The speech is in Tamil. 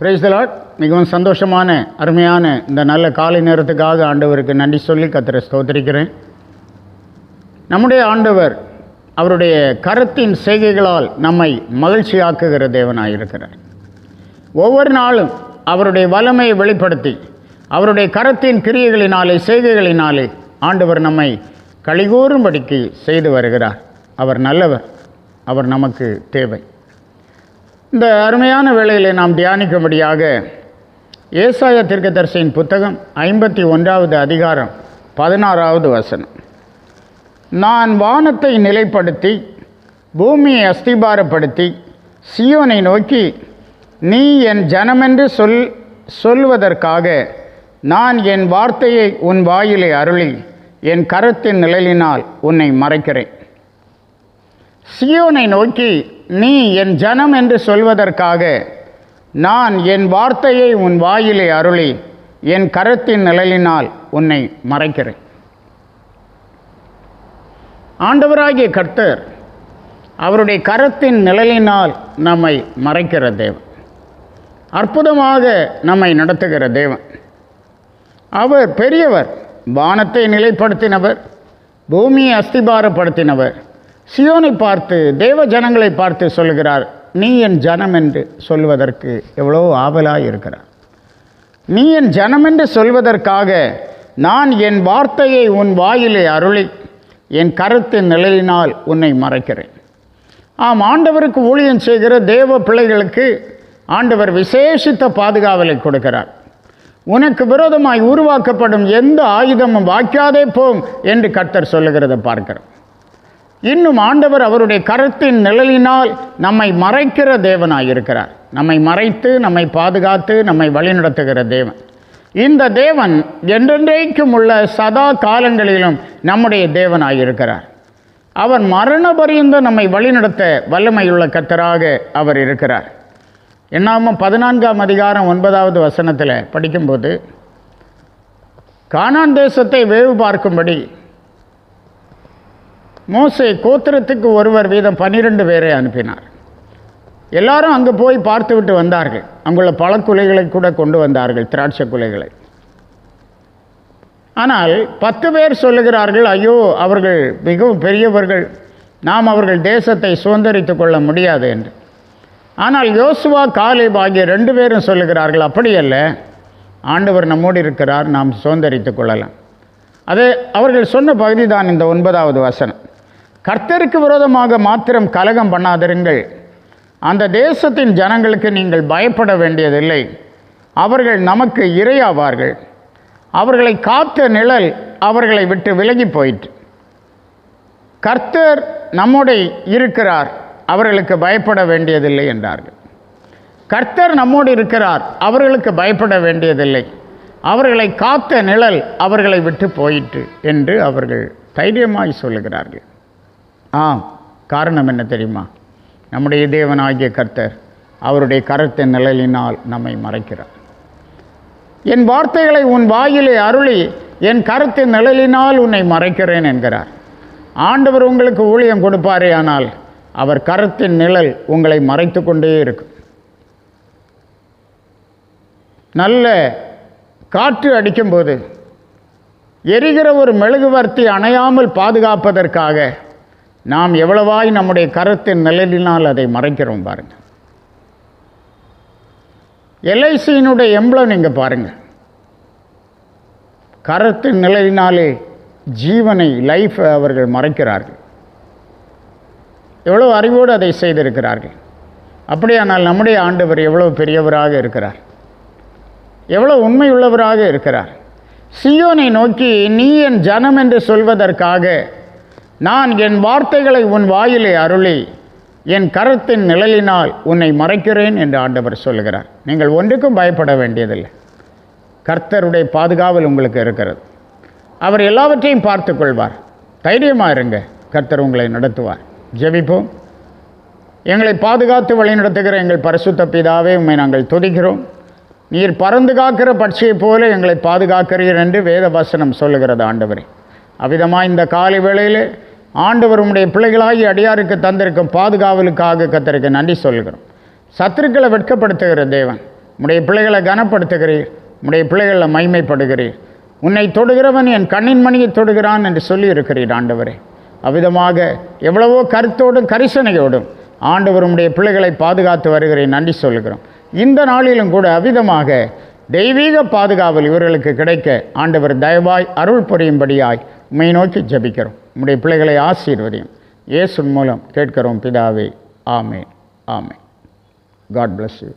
பிரைஸ் லாட் மிகவும் சந்தோஷமான அருமையான இந்த நல்ல காலை நேரத்துக்காக ஆண்டவருக்கு நன்றி சொல்லி கத்திர ஸ்தோத்திரிக்கிறேன். நம்முடைய ஆண்டவர் அவருடைய கரத்தின் செய்கைகளால் நம்மை மகிழ்ச்சியாக்குகிற தேவனாயிருக்கிறார். ஒவ்வொரு நாளும் அவருடைய வலமையை வெளிப்படுத்தி அவருடைய கரத்தின் கிரியைகளினாலே செய்கைகளினாலே ஆண்டவர் நம்மை கழிகூறும்படிக்கு செய்து வருகிறார். அவர் நல்லவர் அவர் நமக்கு தேவை. இந்த அருமையான வேளையில் நாம் தியானிக்கும்படியாக ஏசாய தீர்க்கதரிசியின் புத்தகம் ஐம்பத்தி ஒன்றாவது அதிகாரம் பதினாறாவது வசனம். நான் வானத்தை நிலைப்படுத்தி பூமியை அஸ்திபாரப்படுத்தி சியோனை நோக்கி நீ என் ஜனமென்று சொல் சொல்வதற்காக நான் என் வார்த்தையை உன் வாயிலை அருளி என் கரத்தின் நிழலினால் உன்னை மறைக்கிறேன். சியோனை நோக்கி நீ என் ஜனம் என்று சொல்வதற்காக நான் என் வார்த்தையை உன் வாயிலே அருளி என் கரத்தின் நிழலினால் உன்னை மறைக்கிறேன். ஆண்டவராகிய கர்த்தர் அவருடைய கரத்தின் நிழலினால் நம்மை மறைக்கிற தேவன். அற்புதமாக நம்மை நடத்துகிற தேவன். அவர் பெரியவர் வானத்தை நிலைப்படுத்தினவர் பூமியை அஸ்திபாரப்படுத்தினவர். சியோனை பார்த்து தேவ ஜனங்களை பார்த்து சொல்கிறார் நீ என் ஜனம் என்று சொல்வதற்கு எவ்வளோ ஆவலாக இருக்கிறார். நீ என் ஜனம் என்று சொல்வதற்காக நான் என் வார்த்தையை உன் வாயிலே அருளி என் கருத்தின் நிழலினால் உன்னை மறைக்கிறேன். ஆம் ஆண்டவருக்கு ஊழியம் செய்கிற தேவ பிள்ளைகளுக்கு ஆண்டவர் விசேஷித்த பாதுகாவலை கொடுக்கிறார். உனக்கு விரோதமாய் உருவாக்கப்படும் எந்த ஆயுதமும் வாய்க்காதே போம் என்று கர்த்தர் சொல்லுகிறத பார்க்கிறோம். இன்னும் ஆண்டவர் அவருடைய கருத்தின் நிழலினால் நம்மை மறைக்கிற தேவனாக இருக்கிறார் நம்மை மறைத்து நம்மை பாதுகாத்து நம்மை வழிநடத்துகிற தேவன். இந்த தேவன் என்றென்றைக்கும் உள்ள சதா காலங்களிலும் நம்முடைய தேவனாக இருக்கிறார் அவர் மரண பரியந்த நம்மை வழிநடத்த வல்லமையுள்ள கத்தராக அவர் இருக்கிறார். என்னாம பதினான்காம் அதிகாரம் ஒன்பதாவது வசனத்தில் படிக்கும்போது கானான் தேசத்தை வேவு பார்க்கும்படி மோசே கோத்திரத்துக்கு ஒருவர் வீதம் பன்னிரெண்டு பேரை அனுப்பினார். எல்லாரும் அங்கே போய் பார்த்துவிட்டு வந்தார்கள். அங்குள்ள பல குலைகளை கூட கொண்டு வந்தார்கள் திராட்சை குலைகளை. ஆனால் பத்து பேர் சொல்லுகிறார்கள் ஐயோ அவர்கள் மிகவும் பெரியவர்கள். நாம் அவர்கள் தேசத்தை சுதந்திரித்து கொள்ள முடியாது என்று. ஆனால் யோசுவா காலேப் ஆகிய ரெண்டு பேரும் சொல்லுகிறார்கள் அப்படியல்ல ஆண்டவர் நம்மோடு இருக்கிறார். நாம் சுதந்திரித்து கொள்ளலாம். அது அவர்கள் சொன்ன பகுதி தான் இந்த ஒன்பதாவது வசனம். கர்த்தருக்கு விரோதமாக மாத்திரம் கலகம் பண்ணாதிருங்கள். அந்த தேசத்தின் ஜனங்களுக்கு நீங்கள் பயப்பட வேண்டியதில்லை. அவர்கள் நமக்கு இரையாவார்கள். அவர்களை காத்த நிழல் அவர்களை விட்டு விலகி போயிற்று. கர்த்தர் நம்முடைய இருக்கிறார். அவர்களுக்கு பயப்பட வேண்டியதில்லை என்றார்கள். கர்த்தர் நம்மோடு இருக்கிறார். அவர்களுக்கு பயப்பட வேண்டியதில்லை. அவர்களை காத்த நிழல் அவர்களை விட்டு போயிற்று என்று அவர்கள் தைரியமாய் சொல்லுகிறார்கள். ஆம் காரணம் என்ன தெரியுமா? நம்முடைய தேவனாகிய கர்த்தர் அவருடைய கரத்தை நிழலினால் நம்மை மறைக்கிறார். என் வார்த்தைகளை உன் வாயிலே அருளி என் கருத்து நிழலினால் உன்னை மறைக்கிறேன் என்கிறார். ஆண்டவர் உங்களுக்கு ஊழியம் கொடுப்பாரே ஆனால் அவர் கருத்தின் நிழல் உங்களை மறைத்து கொண்டே இருக்கும் நல்ல காற்று அடிக்கும்போது எரிகிற ஒரு மெழுகுவர்த்தி அணையாமல் பாதுகாப்பதற்காக நாம் எவ்வளவாய் நம்முடைய கருத்தின் நிழலினால் அதை மறைக்கிறோம் பாருங்கள் எல்ஐசியினுடைய எம்ப்ளம் நீங்கள் பாருங்கள் கருத்தின் நிழலினாலே ஜீவனை லைஃப்பை அவர்கள் மறைக்கிறார்கள். எவ்வளோ அறிவோடு அதை செய்திருக்கிறார்கள். அப்படியானால் நம்முடைய ஆண்டவர் எவ்வளோ பெரியவராக இருக்கிறார். எவ்வளோ உண்மையுள்ளவராக இருக்கிறார். சியோனை நோக்கி நீ என் ஜனம் என்று சொல்வதற்காக நான் என் வார்த்தைகளை உன் வாயிலே அருளி என் கரத்தின் நிழலினால் உன்னை மறைக்கிறேன் என்று ஆண்டவர் சொல்கிறார் நீங்கள் ஒன்றுக்கும் பயப்பட வேண்டியதில்லை. கர்த்தருடைய பாதுகாவல் உங்களுக்கு இருக்கிறது. அவர் எல்லாவற்றையும் பார்த்து கொள்வார் தைரியமாக இருங்க. கர்த்தர் உங்களை நடத்துவார். ஜெபிப்போம். எங்களை பாதுகாத்து வழிநடத்துகிற எங்கள் பரிசுத்த பிதாவே உண்மை நாங்கள் துதிக்கிறோம். நீர் பறந்து காக்கிற பட்சியைப் போல எங்களை பாதுகாக்கிறீர் என்று வேத வசனம் சொல்லுகிறது ஆண்டவரே. அவ்விதமாக இந்த காலை வேளையில் ஆண்டவர் உடைய பிள்ளைகளாகி அடியாருக்கு தந்திருக்கும் பாதுகாவலுக்காக கத்தருக்கு நன்றி சொல்கிறோம் சத்துருக்களை வெட்கப்படுத்துகிற தேவன் உடைய பிள்ளைகளை கனப்படுத்துகிறீர் உடைய பிள்ளைகளில் மைமைப்படுகிறீர் உன்னை தொடுகிறவன் என் கண்ணின் மணியை தொடுகிறான் என்று சொல்லியிருக்கிறீர் ஆண்டவரே. அவ்விதமாக எவ்வளவோ கருத்தோடும் கரிசனையோடும் ஆண்டவர் உடைய பிள்ளைகளை பாதுகாத்து வருகிறேன் நன்றி சொல்கிறோம் இந்த நாளிலும் கூட அவ்விதமாக தெய்வீக பாதுகாவல் இவர்களுக்கு கிடைக்க ஆண்டவர் தயவாய் அருள் புரியும்படியாய் உம்மை நோக்கி ஜபிக்கிறோம். உம்முடைய பிள்ளைகளை ஆசீர்வதியும். இயேசு மூலம் கேட்கிறோம் பிதாவே. ஆமே ஆமே காட் பிளஸ் யூ